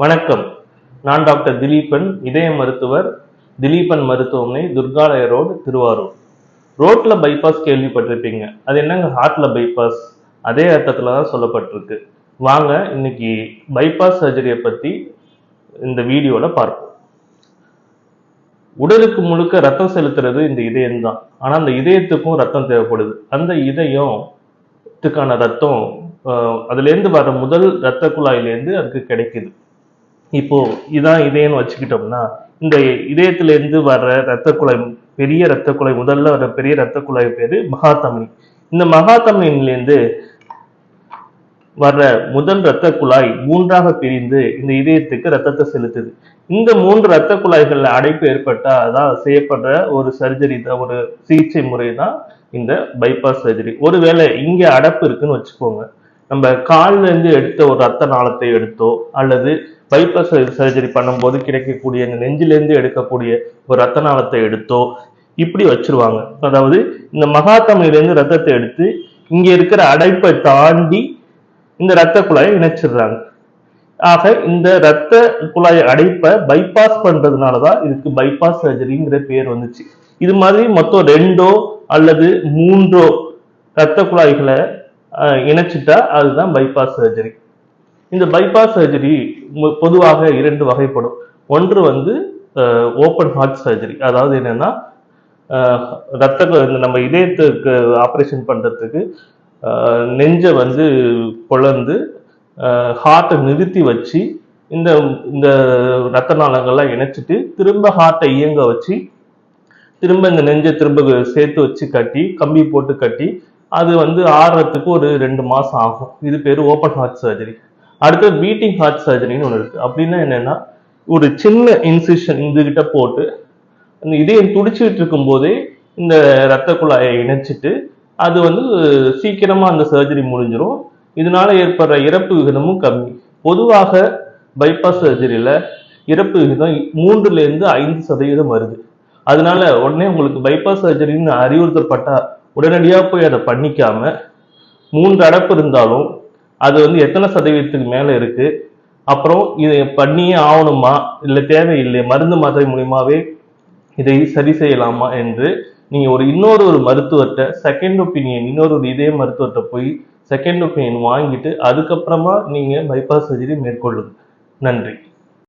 வணக்கம். நான் டாக்டர் திலீபன் இதய மருத்துவர் திலீபன் மருத்துவமனை துர்காலய ரோடு திருவாரூர். ரோட்டில் பைபாஸ் கேள்விப்பட்டிருப்பீங்க. அது என்னங்க ஹார்ட்ல பைபாஸ் அதே அர்த்தத்தில் தான் சொல்லப்பட்டிருக்கு. வாங்க இன்னைக்கு பைபாஸ் சர்ஜரியை பற்றி இந்த வீடியோவில் பார்ப்போம். உடலுக்கு முழுக்க ரத்தம் செலுத்துறது இந்த இதயம் தான். ஆனால் அந்த இதயத்துக்கும் ரத்தம் தேவைப்படுது. அந்த இதயத்துக்கான ரத்தம் அதுலேருந்து வர முதல் ரத்த குழாயிலேருந்து அதுக்கு கிடைக்குது. இப்போ இதான் இதயம்னு வச்சுக்கிட்டோம்னா இந்த இதயத்துலேருந்து வர்ற இரத்த குழாய் பெரிய இரத்த குழாய் முதல்ல வர பெரிய இரத்த குழாய் பேரு மகாதமனி இந்த மகாதமனிலேருந்து வர்ற முதல் இரத்த குழாய் மூன்றாக பிரிந்து இந்த இதயத்துக்கு ரத்தத்தை செலுத்துது. இந்த மூன்று இரத்த குழாய்கள்ல அடைப்பு ஏற்பட்டா அதான் செய்யப்படுற ஒரு சர்ஜரி தான் ஒரு சிகிச்சை முறை தான் இந்த பைபாஸ் சர்ஜரி ஒருவேளை இங்க அடைப்பு இருக்குன்னு வச்சுக்கோங்க. நம்ம கால்லேருந்து எடுத்த ஒரு ரத்த நாளத்தை எடுத்தோ அல்லது பைபாஸ் சர்ஜரி பண்ணும்போது கிடைக்கக்கூடிய இந்த நெஞ்சிலேருந்து எடுக்கக்கூடிய ஒரு ரத்த நாளத்தை எடுத்தோ இப்படி வச்சிருவாங்க. அதாவது இந்த மகாத்தமையிலேருந்து ரத்தத்தை எடுத்து இங்கே இருக்கிற அடைப்பை தாண்டி இந்த ரத்த குழாயை இணைச்சிடுறாங்க. ஆக இந்த ரத்த குழாய் அடைப்பை பைபாஸ் பண்றதுனாலதான் இதுக்கு பைபாஸ் சர்ஜரிங்கிற பேர் வந்துச்சு. இது மாதிரி மொத்தம் ரெண்டோ அல்லது மூன்றோ ரத்த குழாய்களை இணைச்சிட்டா அதுதான் பைபாஸ் சர்ஜரி இந்த பைபாஸ் சர்ஜரி பொதுவாக இரண்டு வகைப்படும். ஒன்று வந்து ஓப்பன் ஹார்ட் சர்ஜரி அதாவது என்னன்னா ரத்த இந்த நம்ம இதயத்துக்கு ஆப்ரேஷன் பண்ணுறதுக்கு நெஞ்சை வந்து பொளந்து ஹார்ட்டை நிறுத்தி வச்சு இந்த இந்த ரத்த நாளங்கள்லாம் இணைச்சிட்டு திரும்ப ஹார்ட்டை இயங்க வச்சு திரும்ப இந்த நெஞ்சை திரும்ப சேர்த்து வச்சு கட்டி கம்பி போட்டு கட்டி அது வந்து ஆறுறதுக்கு ஒரு ரெண்டு மாசம் ஆகும். இது பேர் ஓப்பன் ஹார்ட் சர்ஜரி அடுத்து பீட்டிங் ஹார்ட் சர்ஜரின்னு ஒன்று இருக்கு. அப்படின்னா என்னன்னா ஒரு சின்ன இன்சிஷன் இதுகிட்ட போட்டு அந்த இதயம் துடிச்சிட்டு இருக்கும் போதே இந்த ரத்த குழாயை இணைச்சிட்டு அது வந்து சீக்கிரமா அந்த சர்ஜரி முடிஞ்சிடும் இதனால ஏற்படுற இறப்பு விகிதமும் கம்மி. பொதுவாக பைபாஸ் சர்ஜரியில இறப்பு விகிதம் மூன்றுல இருந்து ஐந்து சதவீதம் வருது. அதனால உடனே உங்களுக்கு பைபாஸ் சர்ஜரின்னு அறிவுறுத்தப்பட்டா உடனடியாக போய் அதை பண்ணிக்காம மூன்று அடப்பு இருந்தாலும் அது வந்து எத்தனை சதவீதத்துக்கு மேலே இருக்கு? அப்புறம் இதை பண்ணியே ஆகணுமா? இல்லை தேவையில்லை. மருந்து மாத்திரை மூலியமாவே இதை சரி செய்யலாமா என்று நீங்கள் ஒரு இன்னொரு ஒரு மருத்துவர்கிட்ட செகண்ட் ஒப்பீனியன் இன்னொரு ஒரு மருத்துவத்தை மருத்துவர்கிட்ட போய் செகண்ட் ஒப்பீனியன் வாங்கிட்டு அதுக்கப்புறமா நீங்கள் பைபாஸ் சர்ஜரி மேற்கொள்ளுங்க. நன்றி.